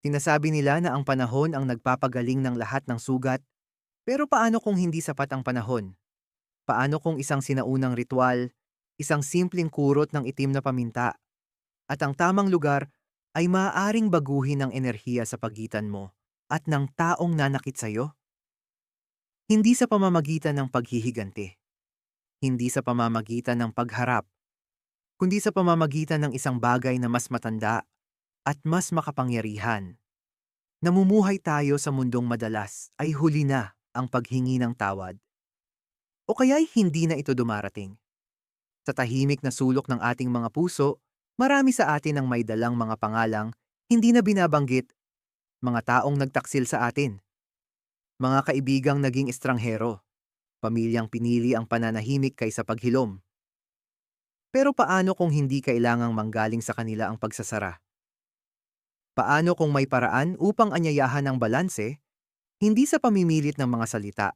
Sinasabi nila na ang panahon ang nagpapagaling ng lahat ng sugat, pero paano kung hindi sapat ang panahon? Paano kung isang sinaunang ritual, isang simpleng kurot ng itim na paminta, at ang tamang lugar ay maaaring baguhin ng enerhiya sa pagitan mo at ng taong nanakit sa'yo? Hindi sa pamamagitan ng paghihiganti, hindi sa pamamagitan ng pagharap, kundi sa pamamagitan ng isang bagay na mas matanda at mas makapangyarihan. Namumuhay tayo sa mundong madalas ay huli na ang paghingi ng tawad. O kaya'y hindi na ito dumarating. Sa tahimik na sulok ng ating mga puso, marami sa atin ang may dalang mga pangalang hindi na binabanggit, mga taong nagtaksil sa atin, mga kaibigang naging estranghero, pamilyang pinili ang pananahimik kaysa paghilom. Pero paano kung hindi kailangang manggaling sa kanila ang pagsasara? Paano kung may paraan upang anyayahan ang balanse, hindi sa pamimilit ng mga salita,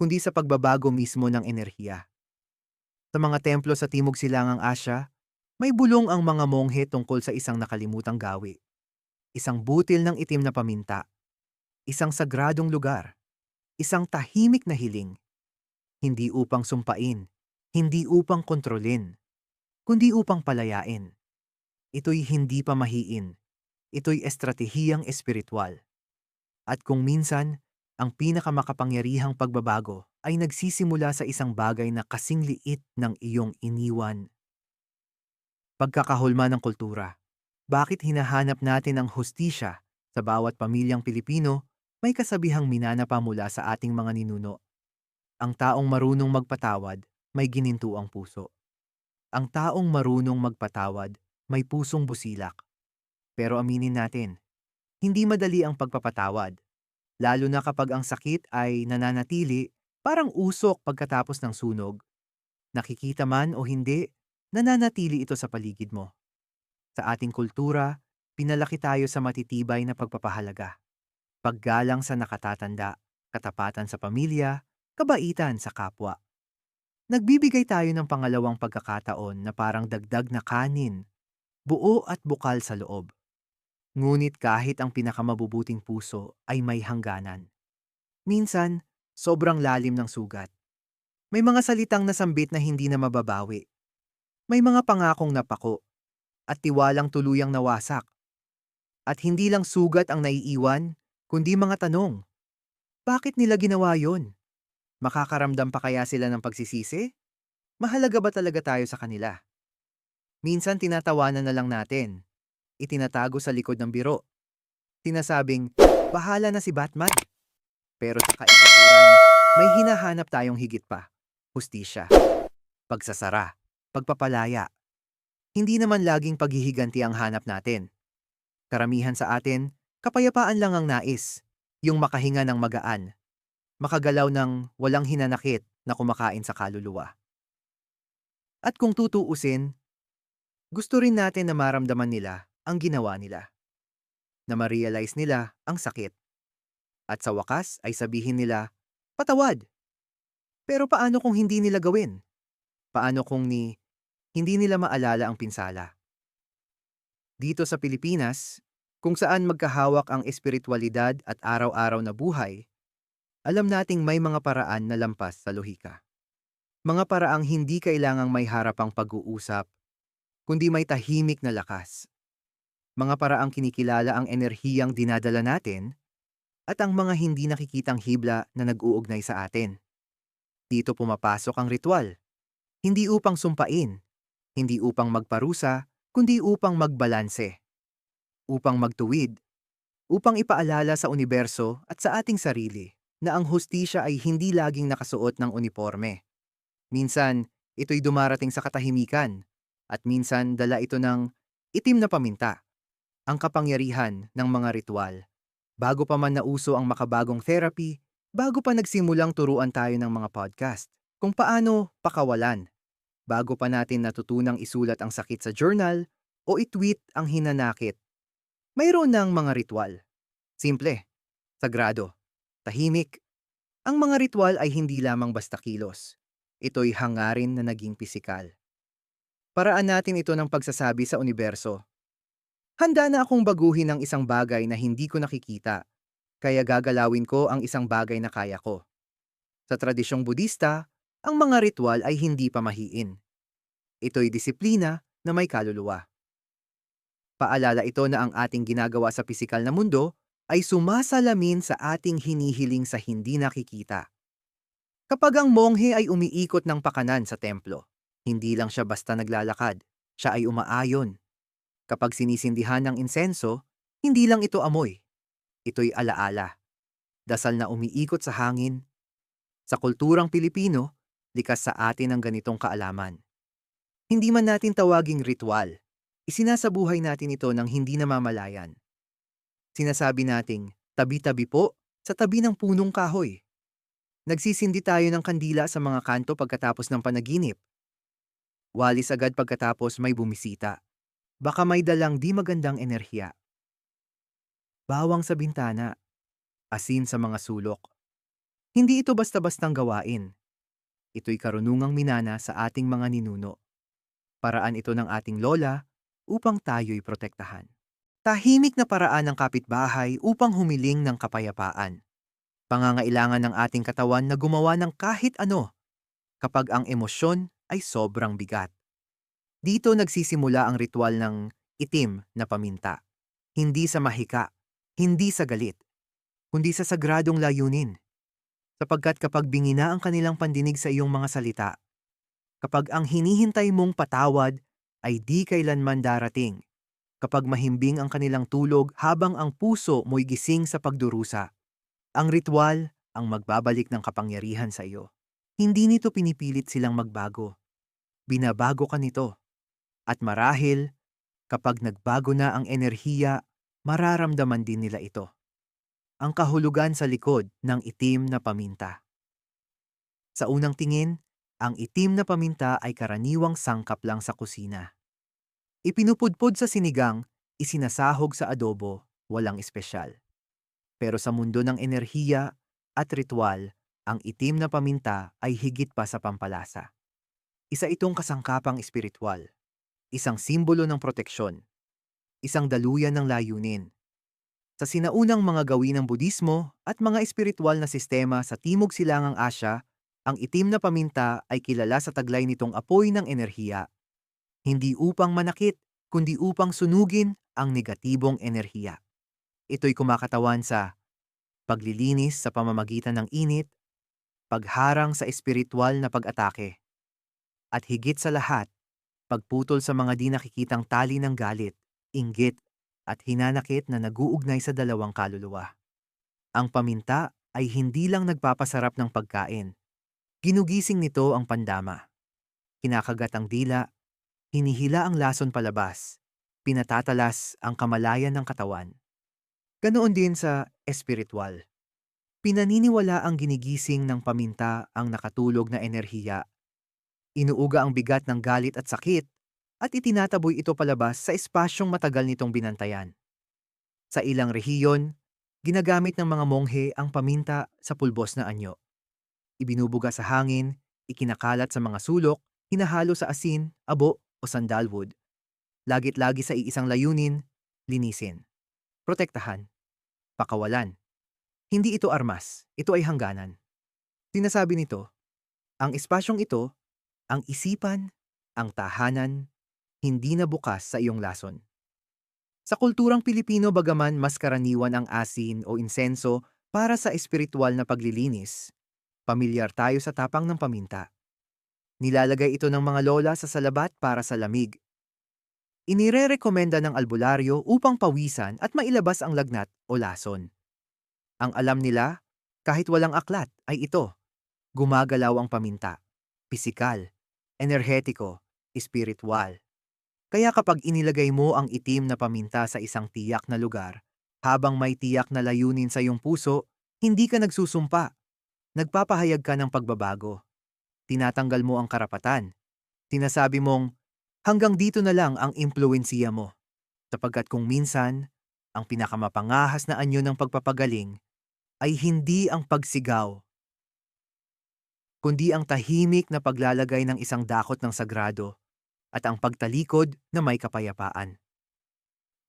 kundi sa pagbabago mismo ng enerhiya? Sa mga templo sa Timog Silangang Asya, may bulong ang mga monghe tungkol sa isang nakalimutang gawi. Isang butil ng itim na paminta. Isang sagradong lugar. Isang tahimik na hiling. Hindi upang sumpain, hindi upang kontrolin, kundi upang palayain. Ito'y hindi pamahiin, ito'y estratehiyang espiritual. At kung minsan, ang pinakamakapangyarihang pagbabago ay nagsisimula sa isang bagay na kasing liit ng iyong iniwan. Pagkakahulma ng kultura. Bakit hinahanap natin ang hustisya sa bawat pamilyang Pilipino may kasabihang minana pa mula sa ating mga ninuno. Ang taong marunong magpatawad may ginintuang puso. Ang taong marunong magpatawad may pusong busilak. Pero aminin natin, hindi madali ang pagpapatawad. Lalo na kapag ang sakit ay nananatili parang usok pagkatapos ng sunog. Nakikita man o hindi, nananatili ito sa paligid mo. Sa ating kultura, pinalaki tayo sa matitibay na pagpapahalaga. Paggalang sa nakatatanda, katapatan sa pamilya, kabaitan sa kapwa. Nagbibigay tayo ng pangalawang pagkakataon na parang dagdag na kanin, buo at bukal sa loob. Ngunit kahit ang pinakamabubuting puso ay may hangganan. Minsan, sobrang lalim ng sugat. May mga salitang nasambit na hindi na mababawi. May mga pangakong napako at tiwalang tuluyang nawasak. At hindi lang sugat ang naiiwan, kundi mga tanong. Bakit nila ginawa yon? Makakaramdam pa kaya sila ng pagsisisi? Mahalaga ba talaga tayo sa kanila? Minsan tinatawanan na lang natin. Itinatago sa likod ng biro. Sinasabing, bahala na si Batman. Pero sa kaibuturan, may hinahanap tayong higit pa. Hustisya. Pagsasara. Pagpapalaya. Hindi naman laging paghihiganti ang hanap natin. Karamihan sa atin, kapayapaan lang ang nais. Yung makahinga ng magaan. Makagalaw ng walang hinanakit na kumakain sa kaluluwa. At kung tutuusin, gusto rin natin na maramdaman nila ang ginawa nila. Na ma-realize nila ang sakit. At sa wakas ay sabihin nila, patawad. Pero paano kung hindi nila gawin? Paano kung ni hindi nila maalala ang pinsala? Dito sa Pilipinas, kung saan magkahawak ang espiritualidad at araw-araw na buhay, alam nating may mga paraan na lampas sa lohika. Mga paraang hindi kailangang may harapang pag-uusap, kundi may tahimik na lakas mga paraang kinikilala ang enerhiyang dinadala natin, at ang mga hindi nakikitang hibla na nag-uugnay sa atin. Dito pumapasok ang ritual. Hindi upang sumpain, hindi upang magparusa, kundi upang magbalanse. Upang magtuwid, upang ipaalala sa universo at sa ating sarili na ang hustisya ay hindi laging nakasuot ng uniforme. Minsan, ito'y dumarating sa katahimikan, at minsan dala ito ng itim na paminta ang kapangyarihan ng mga ritual. Bago pa man nauso ang makabagong therapy, bago pa nagsimulang turuan tayo ng mga podcast, kung paano pakawalan. Bago pa natin natutunang isulat ang sakit sa journal o i-tweet ang hinanakit. Mayroon ng mga ritual. Simple, sagrado, tahimik. Ang mga ritual ay hindi lamang basta kilos. Ito'y hangarin na naging pisikal. Paraan natin ito ng pagsasabi sa universo Handa na akong baguhin ang isang bagay na hindi ko nakikita, kaya gagalawin ko ang isang bagay na kaya ko. Sa tradisyong Budista, ang mga ritual ay hindi pamahiin. Ito'y disiplina na may kaluluwa. Paalala ito na ang ating ginagawa sa pisikal na mundo ay sumasalamin sa ating hinihiling sa hindi nakikita. Kapag ang monghe ay umiikot ng pakanan sa templo, hindi lang siya basta naglalakad, siya ay umaayon. Kapag sinisindihan ng insenso, hindi lang ito amoy. Ito'y alaala. Dasal na umiikot sa hangin. Sa kulturang Pilipino, likas sa atin ang ganitong kaalaman. Hindi man natin tawaging ritual, isinasabuhay natin ito ng hindi namamalayan. Sinasabi nating, tabi-tabi po, sa tabi ng punong kahoy. Nagsisindi tayo ng kandila sa mga kanto pagkatapos ng panaginip. Walis agad pagkatapos may bumisita. Baka may dalang di magandang enerhiya. Bawang sa bintana. Asin sa mga sulok. Hindi ito basta-bastang gawain. Ito'y karunungang minana sa ating mga ninuno. Paraan ito ng ating lola upang tayo'y protektahan. Tahimik na paraan ng kapitbahay upang humiling ng kapayapaan. Pangangailangan ng ating katawan na gumawa ng kahit ano kapag ang emosyon ay sobrang bigat. Dito nagsisimula ang ritual ng itim na paminta. Hindi sa mahika, hindi sa galit, kundi sa sagradong layunin. Sapagkat kapag bingina ang kanilang pandinig sa iyong mga salita, kapag ang hinihintay mong patawad ay di kailanman darating, kapag mahimbing ang kanilang tulog habang ang puso mo'y gising sa pagdurusa, ang ritual ang magbabalik ng kapangyarihan sa iyo. Hindi nito pinipilit silang magbago. Binabago ka nito. At marahil, kapag nagbago na ang enerhiya, mararamdaman din nila ito. Ang kahulugan sa likod ng itim na paminta. Sa unang tingin, ang itim na paminta ay karaniwang sangkap lang sa kusina. Ipinupudpod sa sinigang, isinasahog sa adobo, walang espesyal. Pero sa mundo ng enerhiya at ritual, ang itim na paminta ay higit pa sa pampalasa. Isa itong kasangkapang espiritual, isang simbolo ng proteksyon, isang daluyan ng layunin. Sa sinaunang mga gawin ng Budismo at mga espiritual na sistema sa Timog Silangang Asya, ang itim na paminta ay kilala sa taglay nitong apoy ng enerhiya. Hindi upang manakit, kundi upang sunugin ang negatibong enerhiya. Ito'y kumakatawan sa paglilinis sa pamamagitan ng init, pagharang sa espiritual na pag-atake, at higit sa lahat, pagputol sa mga di nakikitang tali ng galit, inggit, at hinanakit na naguugnay sa dalawang kaluluwa. Ang paminta ay hindi lang nagpapasarap ng pagkain, Ginugising nito ang pandama. Kinakagat ang dila, hinihila ang lason palabas, pinatatalas ang kamalayan ng katawan. Ganoon din sa espiritual. Pinaniniwala ang ginigising ng paminta ang nakatulog na enerhiya. Inuuga ang bigat ng galit at sakit at itinataboy ito palabas sa espasyong matagal nitong binantayan. Sa ilang rehiyon, ginagamit ng mga monghe ang paminta sa pulbos na anyo ibinubuga sa hangin, ikinakalat sa mga sulok, hinahalo sa asin, abo o sandalwood. Lagit-lagi sa iisang layunin, linisin. Protektahan. Pakawalan. Hindi ito armas, ito ay hangganan. Sinasabi nito, ang espasyong ito, ang isipan, ang tahanan, hindi na bukas sa iyong lason. Sa kulturang Pilipino bagaman mas karaniwan ang asin o insenso para sa espiritual na paglilinis, Pamilyar tayo sa tapang ng paminta. Nilalagay ito ng mga lola sa salabat para sa lamig. Inirerekomenda ng albularyo upang pawisan at mailabas ang lagnat o lason. Ang alam nila, kahit walang aklat, ay ito. Gumagalaw ang paminta. Pisikal, enerhetiko, espiritual. Kaya kapag inilagay mo ang itim na paminta sa isang tiyak na lugar, habang may tiyak na layunin sa iyong puso, hindi ka nagsusumpa, Nagpapahayag ka ng pagbabago. Tinatanggal mo ang karapatan. Tinasabi mong, hanggang dito na lang ang impluensiya mo. Sapagkat kung minsan, ang pinakamapangahas na anyo ng pagpapagaling ay hindi ang pagsigaw, kundi ang tahimik na paglalagay ng isang dakot ng sagrado at ang pagtalikod na may kapayapaan.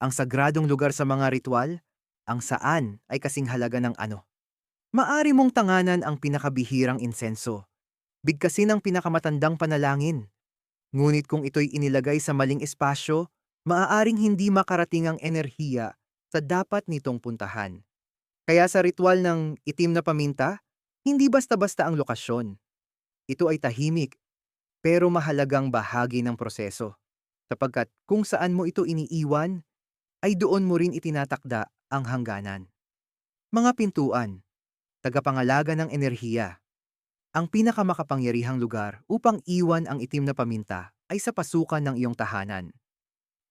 Ang sagradong lugar sa mga ritual, ang saan ay kasing halaga ng ano. Maari mong tanganan ang pinakabihirang insenso. Bigkasin ang pinakamatandang panalangin. Ngunit kung ito'y inilagay sa maling espasyo, maaaring hindi makarating ang enerhiya sa dapat nitong puntahan. Kaya sa ritual ng itim na paminta, hindi basta-basta ang lokasyon. Ito ay tahimik, pero mahalagang bahagi ng proseso. Sapagkat kung saan mo ito iniiwan, ay doon mo rin itinatakda ang hangganan. Mga pintuan, tagapangalaga ng enerhiya. Ang pinakamakapangyarihang lugar upang iwan ang itim na paminta ay sa pasukan ng iyong tahanan.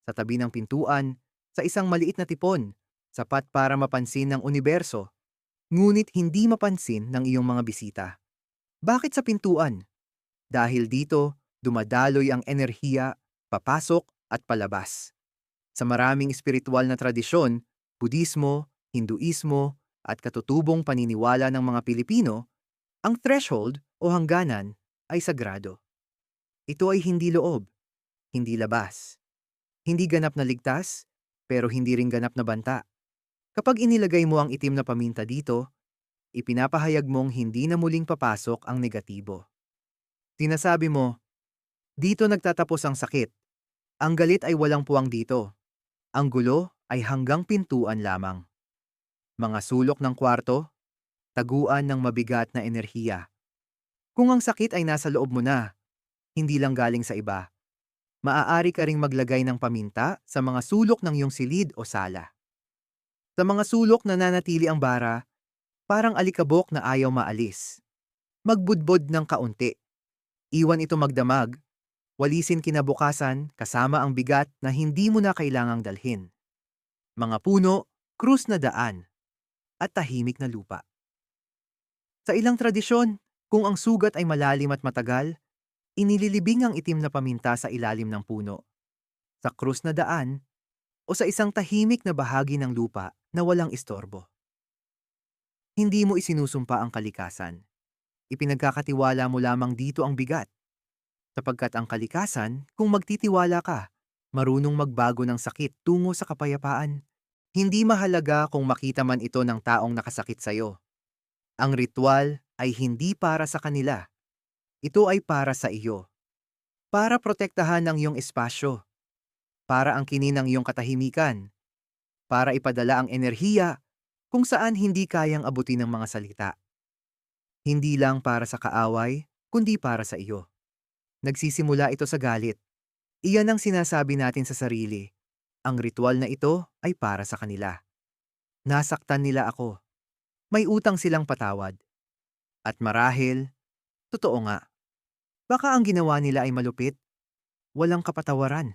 Sa tabi ng pintuan, sa isang maliit na tipon, sapat para mapansin ng universo, ngunit hindi mapansin ng iyong mga bisita. Bakit sa pintuan? Dahil dito, dumadaloy ang enerhiya, papasok at palabas. Sa maraming espiritual na tradisyon, Budismo, Hinduismo, at katutubong paniniwala ng mga Pilipino, ang threshold o hangganan ay sagrado. Ito ay hindi loob, hindi labas. Hindi ganap na ligtas, pero hindi rin ganap na banta. Kapag inilagay mo ang itim na paminta dito, ipinapahayag mong hindi na muling papasok ang negatibo. Sinasabi mo, dito nagtatapos ang sakit. Ang galit ay walang puwang dito. Ang gulo ay hanggang pintuan lamang. Mga sulok ng kwarto, taguan ng mabigat na enerhiya. Kung ang sakit ay nasa loob mo na, hindi lang galing sa iba, maaari ka ring maglagay ng paminta sa mga sulok ng iyong silid o sala. Sa mga sulok na nanatili ang bara, parang alikabok na ayaw maalis. Magbudbod ng kaunti. Iwan ito magdamag, walisin kinabukasan kasama ang bigat na hindi mo na kailangang dalhin. Mga puno, krus na daan, at tahimik na lupa. Sa ilang tradisyon, kung ang sugat ay malalim at matagal, inililibing ang itim na paminta sa ilalim ng puno. Sa krus na daan, o sa isang tahimik na bahagi ng lupa na walang istorbo. Hindi mo isinusumpa ang kalikasan. Ipinagkakatiwala mo lamang dito ang bigat. Sapagkat ang kalikasan, kung magtitiwala ka, marunong magbago ng sakit tungo sa kapayapaan. Hindi mahalaga kung makita man ito ng taong nakasakit sa'yo. Ang ritual ay hindi para sa kanila. Ito ay para sa iyo. Para protektahan ang iyong espasyo. Para ang kinin ng iyong katahimikan. Para ipadala ang enerhiya kung saan hindi kayang abutin ng mga salita. Hindi lang para sa kaaway, kundi para sa iyo. Nagsisimula ito sa galit. Iyan ang sinasabi natin sa sarili. Ang ritual na ito ay para sa kanila. Nasaktan nila ako. May utang silang patawad. At marahil, totoo nga. Baka ang ginawa nila ay malupit. Walang kapatawaran.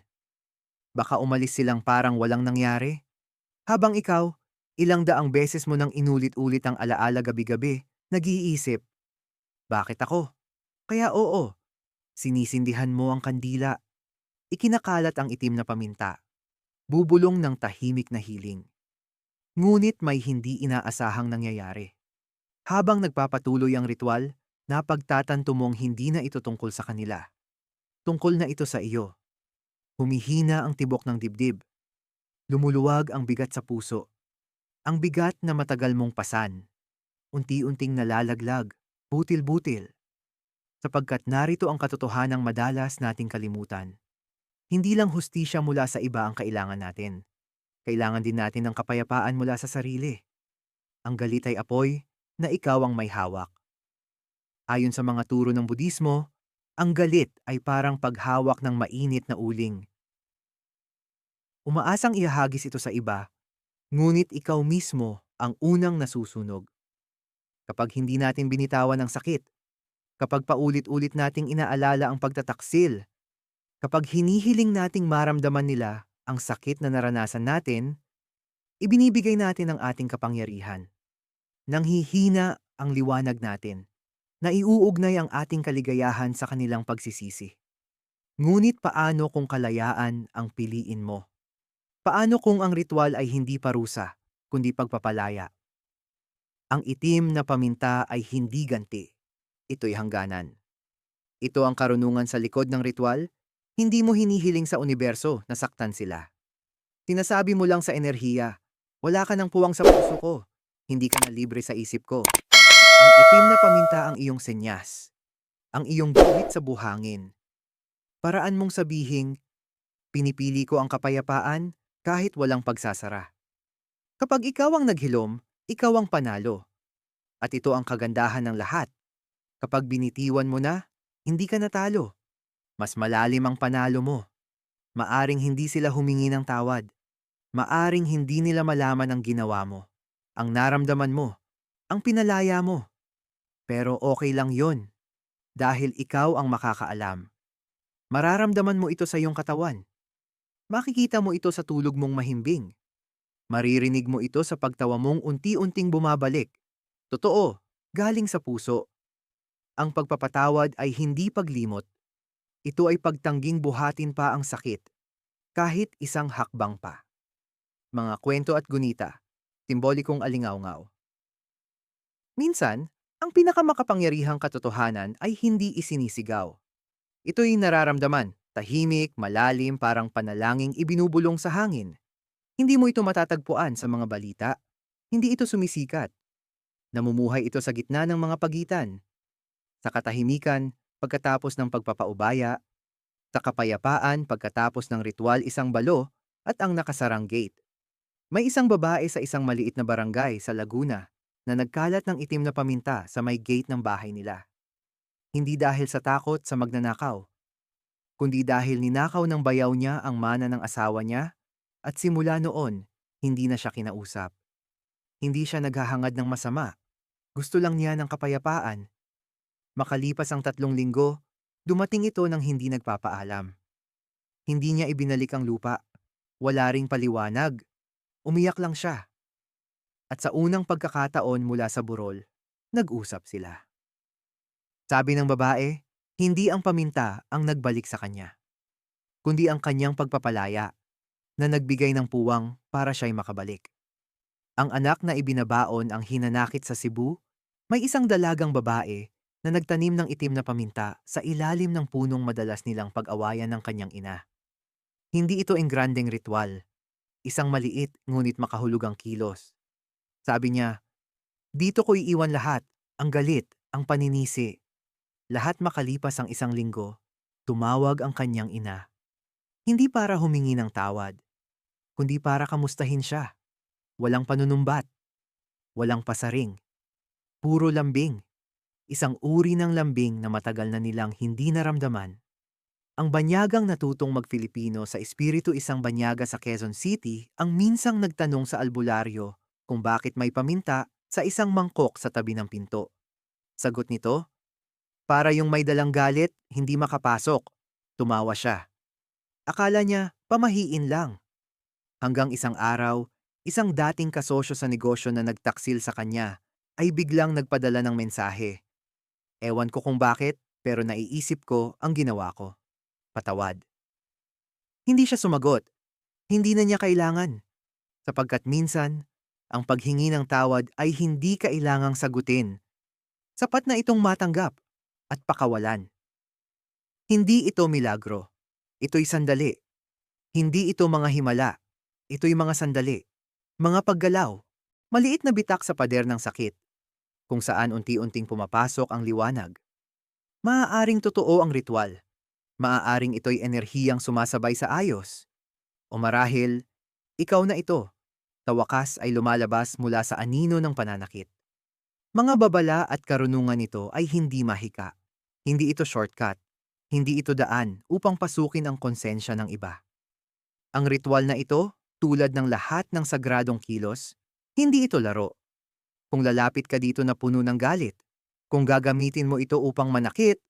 Baka umalis silang parang walang nangyari. Habang ikaw, ilang daang beses mo nang inulit-ulit ang alaala gabi-gabi, nag-iisip, bakit ako? Kaya oo, sinisindihan mo ang kandila. Ikinakalat ang itim na paminta. Bubulong ng tahimik na hiling. Ngunit may hindi inaasahang nangyayari. Habang nagpapatuloy ang ritual, napagtatanto mong hindi na ito tungkol sa kanila. Tungkol na ito sa iyo. Humihina ang tibok ng dibdib. Lumuluwag ang bigat sa puso. Ang bigat na matagal mong pasan. Unti-unting nalalaglag, butil-butil. Sapagkat narito ang katotohanang madalas nating kalimutan. Hindi lang hustisya mula sa iba ang kailangan natin. Kailangan din natin ng kapayapaan mula sa sarili. Ang galit ay apoy na ikaw ang may hawak. Ayon sa mga turo ng Budismo, ang galit ay parang paghawak ng mainit na uling. Umaasang ihahagis ito sa iba, ngunit ikaw mismo ang unang nasusunog. Kapag hindi natin binitawan ang sakit, kapag paulit-ulit nating inaalala ang pagtataksil, kapag hinihiling nating maramdaman nila ang sakit na naranasan natin, ibinibigay natin ang ating kapangyarihan. Nang hihina ang liwanag natin, na iuugnay ang ating kaligayahan sa kanilang pagsisisi. Ngunit paano kung kalayaan ang piliin mo? Paano kung ang ritual ay hindi parusa, kundi pagpapalaya? Ang itim na paminta ay hindi ganti. Ito'y hangganan. Ito ang karunungan sa likod ng ritual, hindi mo hinihiling sa universo na saktan sila. Sinasabi mo lang sa enerhiya. Wala ka ng puwang sa puso ko. Hindi ka na libre sa isip ko. Ang itim na paminta ang iyong senyas. Ang iyong guhit sa buhangin. Paraan mong sabihing, pinipili ko ang kapayapaan kahit walang pagsasara. Kapag ikaw ang naghilom, ikaw ang panalo. At ito ang kagandahan ng lahat. Kapag binitiwan mo na, hindi ka natalo. Mas malalim ang panalo mo. Maaring hindi sila humingi ng tawad. Maaring hindi nila malaman ang ginawa mo. Ang naramdaman mo. Ang pinalaya mo. Pero okay lang yon. Dahil ikaw ang makakaalam. Mararamdaman mo ito sa iyong katawan. Makikita mo ito sa tulog mong mahimbing. Maririnig mo ito sa pagtawa mong unti-unting bumabalik. Totoo, galing sa puso. Ang pagpapatawad ay hindi paglimot. Ito ay pagtangging buhatin pa ang sakit, kahit isang hakbang pa. Mga kwento at gunita, timbolikong alingaw-ngaw. Minsan, ang pinakamakapangyarihang katotohanan ay hindi isinisigaw. Ito'y nararamdaman, tahimik, malalim, parang panalangin ibinubulong sa hangin. Hindi mo ito matatagpuan sa mga balita. Hindi ito sumisikat. Namumuhay ito sa gitna ng mga pagitan. Sa katahimikan, pagkatapos ng pagpapaubaya, sa kapayapaan pagkatapos ng ritual isang balo at ang nakasarang gate. May isang babae sa isang maliit na barangay sa Laguna na nagkalat ng itim na paminta sa may gate ng bahay nila. Hindi dahil sa takot sa magnanakaw, kundi dahil ninakaw ng bayaw niya ang mana ng asawa niya at simula noon, hindi na siya kinausap. Hindi siya naghahangad ng masama. Gusto lang niya ng kapayapaan. Makalipas ang tatlong linggo, dumating ito ng hindi nagpapaalam. Hindi niya ibinalik ang lupa. Wala ring paliwanag. Umiyak lang siya. At sa unang pagkakataon mula sa burol, nag-usap sila. Sabi ng babae, hindi ang paminta ang nagbalik sa kanya, kundi ang kanyang pagpapalaya na nagbigay ng puwang para siya'y makabalik. Ang anak na ibinabaon ang hinanakit sa Cebu, may isang dalagang babae na nagtanim ng itim na paminta sa ilalim ng punong madalas nilang pag-awayan ng kanyang ina. Hindi ito engrandeng ritual, isang maliit ngunit makahulugang kilos. Sabi niya, dito ko iiwan lahat, ang galit, ang paninisi. Lahat makalipas ang isang linggo, tumawag ang kanyang ina. Hindi para humingi ng tawad, kundi para kamustahin siya. Walang panunumbat, walang pasaring, puro lambing. Isang uri ng lambing na matagal na nilang hindi naramdaman. Ang banyagang natutong mag-Filipino sa espiritu isang banyaga sa Quezon City ang minsang nagtanong sa albularyo kung bakit may paminta sa isang mangkok sa tabi ng pinto. Sagot nito, para yung may dalang galit, hindi makapasok. Tumawa siya. Akala niya, pamahiin lang. Hanggang isang araw, isang dating kasosyo sa negosyo na nagtaksil sa kanya ay biglang nagpadala ng mensahe. Ewan ko kung bakit, pero naiisip ko ang ginawa ko. Patawad. Hindi siya sumagot. Hindi na niya kailangan. Sapagkat minsan, ang paghingi ng tawad ay hindi kailangang sagutin. Sapat na itong matanggap at pakawalan. Hindi ito milagro. Ito'y sandali. Hindi ito mga himala. Ito'y mga sandali, mga paggalaw, maliit na bitak sa pader ng sakit, kung saan unti-unting pumapasok ang liwanag. Maaaring totoo ang ritual. Maaaring ito'y enerhiyang sumasabay sa ayos. O marahil, ikaw na ito. Tawakas ay lumalabas mula sa anino ng pananakit. Mga babala at karunungan nito ay hindi mahika. Hindi ito shortcut. Hindi ito daan upang pasukin ang konsensya ng iba. Ang ritual na ito tulad ng lahat ng sagradong kilos, hindi ito laro. Kung lalapit ka dito na puno ng galit, kung gagamitin mo ito upang manakit,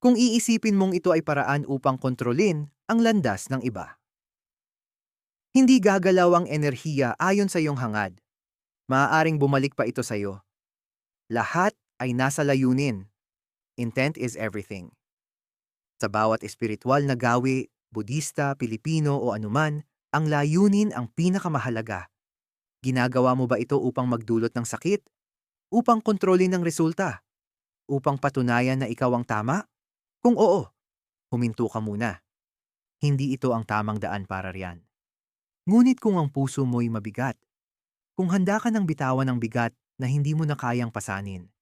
kung iisipin mong ito ay paraan upang kontrolin ang landas ng iba. Hindi gagalaw ang enerhiya ayon sa iyong hangad. Maaaring bumalik pa ito sa iyo. Lahat ay nasa layunin. Intent is everything. Sa bawat espiritual na gawi, Budista, Pilipino o anuman, ang layunin ang pinakamahalaga. Ginagawa mo ba ito upang magdulot ng sakit? Upang kontrolin ang resulta? Upang patunayan na ikaw ang tama? Kung oo, huminto ka muna. Hindi ito ang tamang daan para riyan. Ngunit kung ang puso mo'y mabigat, kung handa ka ng bitawan ng bigat na hindi mo na kayang pasanin,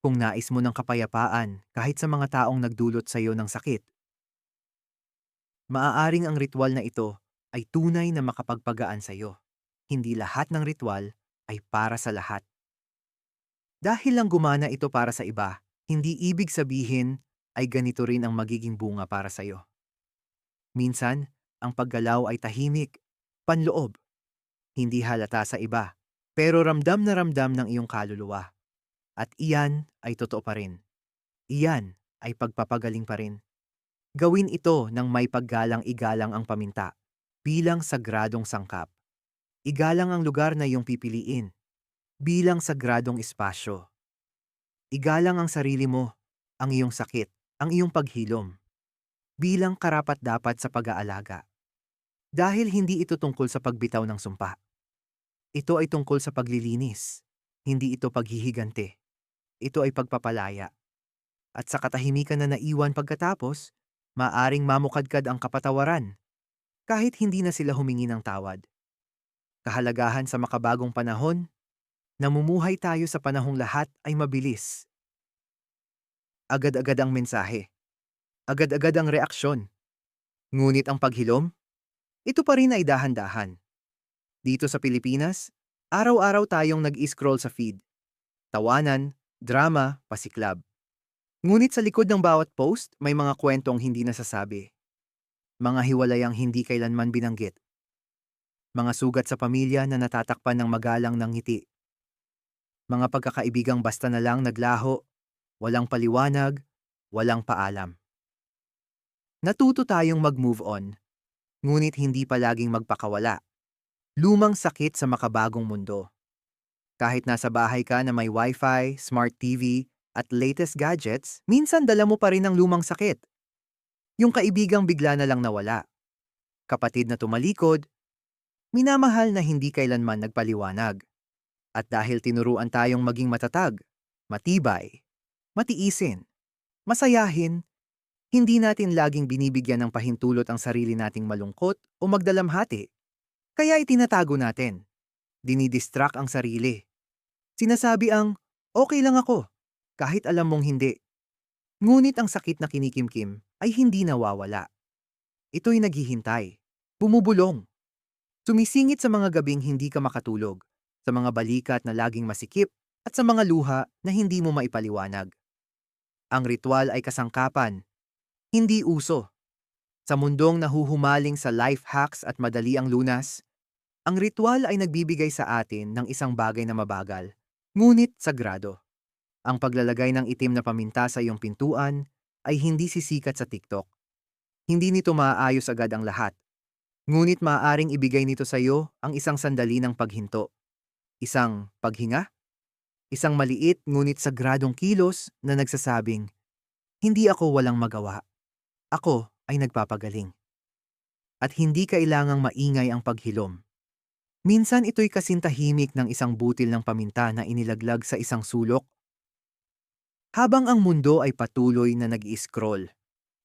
kung nais mo ng kapayapaan kahit sa mga taong nagdulot sa iyo ng sakit, maaaring ang ritual na ito ay tunay na makapagpagaan sa iyo. Hindi lahat ng ritual ay para sa lahat. Dahil lang gumana ito para sa iba, hindi ibig sabihin ay ganito rin ang magiging bunga para sa iyo. Minsan, ang paggalaw ay tahimik, panloob. Hindi halata sa iba, pero ramdam na ramdam ng iyong kaluluwa. At iyan ay totoo pa rin. Iyan ay pagpapagaling pa rin. Gawin ito ng may paggalang-igalang ang paminta, bilang sagradong sangkap. Igalang ang lugar na iyong pipiliin, bilang sagradong espasyo. Igalang ang sarili mo, ang iyong sakit, ang iyong paghilom, bilang karapat-dapat sa pag-aalaga. Dahil hindi ito tungkol sa pagbitaw ng sumpa. Ito ay tungkol sa paglilinis. Hindi ito paghihigante. Ito ay pagpapalaya. At sa katahimikan na naiwan pagkatapos, maaring mamukadkad ang kapatawaran, kahit hindi na sila humingi ng tawad. Kahalagahan sa makabagong panahon, namumuhay tayo sa panahong lahat ay mabilis. Agad-agad ang mensahe. Agad-agad ang reaksyon. Ngunit ang paghilom, ito pa rin ay dahan-dahan. Dito sa Pilipinas, araw-araw tayong nag-scroll sa feed. Tawanan, drama, pasiklab. Ngunit sa likod ng bawat post, may mga kwentong hindi nasasabi. Mga hiwalayang hindi kailanman binanggit. Mga sugat sa pamilya na natatakpan ng magalang ng ngiti. Mga pagkakaibigang basta na lang naglaho, walang paliwanag, walang paalam. Natuto tayong mag-move on, ngunit hindi palaging magpakawala. Lumang sakit sa makabagong mundo. Kahit nasa bahay ka na may wifi, smart TV, at latest gadgets, minsan dala mo pa rin ang lumang sakit. Yung kaibigang bigla na lang nawala. Kapatid na tumalikod, minamahal na hindi kailanman nagpaliwanag. At dahil tinuruan tayong maging matatag, matibay, matiisin, masayahin, hindi natin laging binibigyan ng pahintulot ang sarili nating malungkot o magdalamhati. Kaya itinatago natin. Dinidistract ang sarili. Sinasabi ang, okay lang ako, kahit alam mong hindi. Ngunit ang sakit na kinikimkim ay hindi nawawala. Ito'y naghihintay, bumubulong. Sumisingit sa mga gabing hindi ka makatulog, sa mga balikat na laging masikip, at sa mga luha na hindi mo maipaliwanag. Ang ritual ay kasangkapan hindi uso. Sa mundong nahuhumaling sa life hacks at madali ang lunas, ang ritual ay nagbibigay sa atin ng isang bagay na mabagal, ngunit sagrado. Ang paglalagay ng itim na paminta sa iyong pintuan ay hindi sisikat sa TikTok. Hindi nito maaayos agad ang lahat. Ngunit maaaring ibigay nito sa iyo ang isang sandali ng paghinto. Isang paghinga? Isang maliit ngunit sagradong kilos na nagsasabing, hindi ako walang magawa. Ako ay nagpapagaling. At hindi kailangang maingay ang paghilom. Minsan ito'y kasintahimik ng isang butil ng paminta na inilaglag sa isang sulok. Habang ang mundo ay patuloy na nag-i-scroll,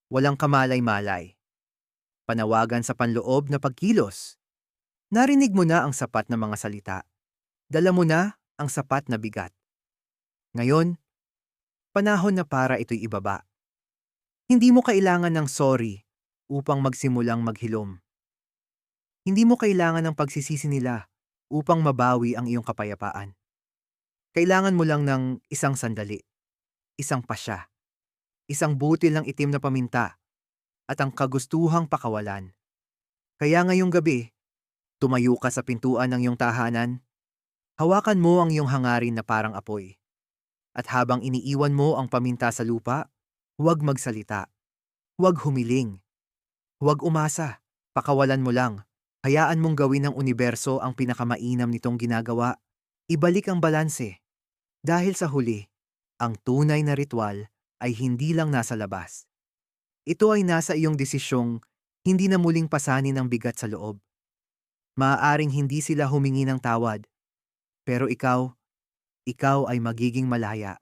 walang kamalay-malay. Panawagan sa panloob na pagkilos. Narinig mo na ang sapat na mga salita. Dala mo na ang sapat na bigat. Ngayon, panahon na para ito'y ibaba. Hindi mo kailangan ng sorry upang magsimulang maghilom. Hindi mo kailangan ng pagsisisi nila upang mabawi ang iyong kapayapaan. Kailangan mo lang ng isang sandali, isang pasya, isang butil ng itim na paminta, at ang kagustuhang pakawalan. Kaya ngayong gabi, tumayo ka sa pintuan ng iyong tahanan, hawakan mo ang iyong hangarin na parang apoy. At habang iniiwan mo ang paminta sa lupa, Huwag magsalita. Huwag humiling. Huwag umasa. Pakawalan mo lang. Hayaan mong gawin ng universo ang pinakamainam nitong ginagawa. Ibalik ang balanse. Dahil sa huli, ang tunay na ritual ay hindi lang nasa labas. Ito ay nasa iyong desisyong hindi na muling pasanin ang bigat sa loob. Maaaring hindi sila humingi ng tawad. Pero ikaw, ikaw ay magiging malaya